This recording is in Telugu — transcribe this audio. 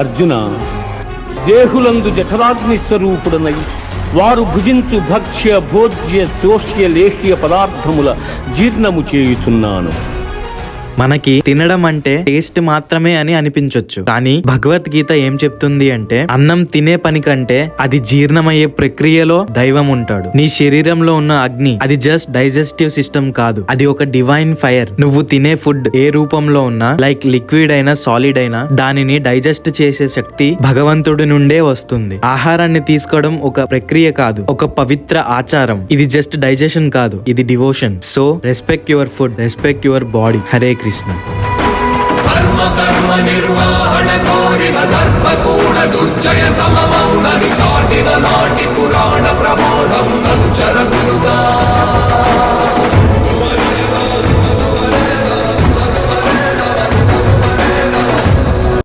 అర్జున దేహులందు జఠరాగ్ని స్వరూపుడనై వారు భుజించు భక్ష్య భోజ్య శోష్య లేహ్య పదార్థముల జీర్ణము చేయుచున్నాను. మనకి తినడం అంటే టేస్ట్ మాత్రమే అని అనిపించొచ్చు. కానీ భగవద్గీత ఏం చెప్తుంది అంటే అన్నం తినే పని కంటే అది జీర్ణమయ్యే ప్రక్రియలో దైవం ఉంటాడు. నీ శరీరంలో ఉన్న అగ్ని అది జస్ట్ డైజెస్టివ్ సిస్టమ్ కాదు. అది ఒక డివైన్ ఫైర్ నువ్వు తినే ఫుడ్ ఏ రూపంలో ఉన్నా లైక్ లిక్విడ్ అయినా సాలిడ్ అయినా దానిని డైజెస్ట్ చేసే శక్తి భగవంతుడి నుండే వస్తుంది. ఆహారాన్ని తీసుకోవడం ఒక ప్రక్రియ కాదు ఒక పవిత్ర ఆచారం. ఇది జస్ట్ డైజెషన్ కాదు ఇది devotion so respect your food respect your body Hare Krishna. కర్మ కర్మ నిర్వహణ కోరిన దర్పకూడ దుర్జయ సమమ